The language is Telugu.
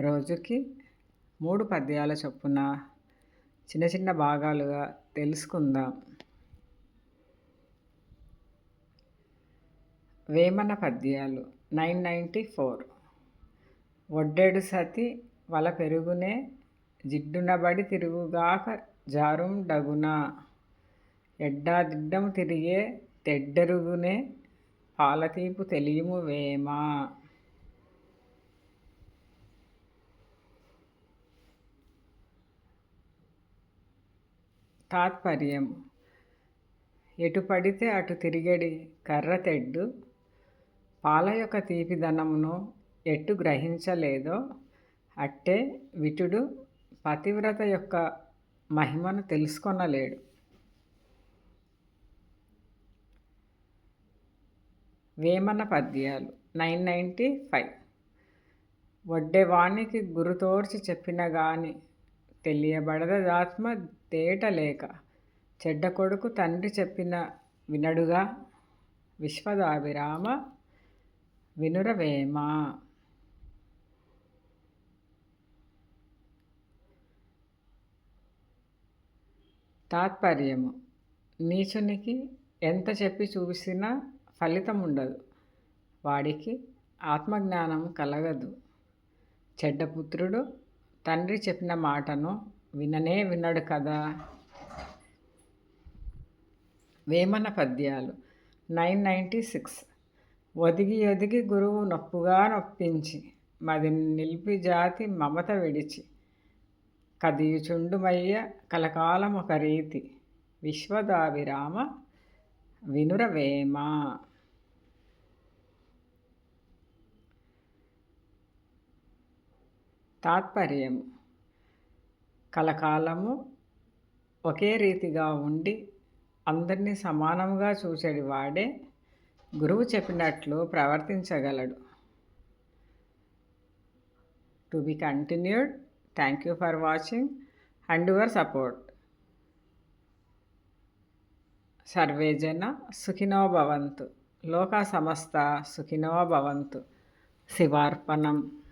రోజుకి మూడు పద్యాల చొప్పున చిన్న చిన్న భాగాలుగా తెలుసుకుందాం. వేమన పద్యాలు నైన్ నైంటీ ఫోర్. ఒడ్డెడు సతి వల పెరుగునే జిడ్డునబడి తిరుగుగాక జారుం డగున. ఎడ్డాదిడ్డము తిరిగే తెడ్డెరుగునే పాలతీపు తెలియము వేమా. తాత్పర్యం. ఎటు పడితే అటు తిరిగడి కర్ర తెడ్డు. పాల యొక్క తీపిదనమును ఎట్టు గ్రహించలేదో అట్టే విటుడు పతివ్రత యొక్క మహిమను తెలుసుకొనలేడు. వేమన పద్యాలు నైన్ నైంటీ ఫైవ్. వడ్డేవానికి గురుతోర్చి చెప్పిన గాని తెలియబడదాత్మ తేట లేక చెడ్డ కొడుకు తండ్రి చెప్పిన వినడుగా విశ్వదాభిరామ వినురవేమ? తాత్పర్యము. నీచునికి ఎంత చెప్పి చూసినా ఫలితం ఉండదు. వాడికి ఆత్మజ్ఞానం కలగదు. చెడ్డపుత్రుడు తండ్రి చెప్పిన మాటను విననే వినడు కదా. వేమన పద్యాలు. Nine ninety six. ఒదిగి ఒదిగి గురువు నొప్పుగా నొప్పించి మది నిలిపి జాతి మమత విడిచి కదియుచుండుమయ్య కలకాలం ఒక రీతి. విశ్వదావిరామ వినురవేమ. తాత్పర్యం కలకాలము ఒకే రీతిగా ఉండి అందరినీ సమానంగా చూసేది వాడే గురువు చెప్పినట్లు ప్రవర్తించగలడు. To be continued thank you for watching and your support. Survey జన సుఖినో భవంతు. లోక సమస్త సుఖినో భవంతు. శివార్పణం.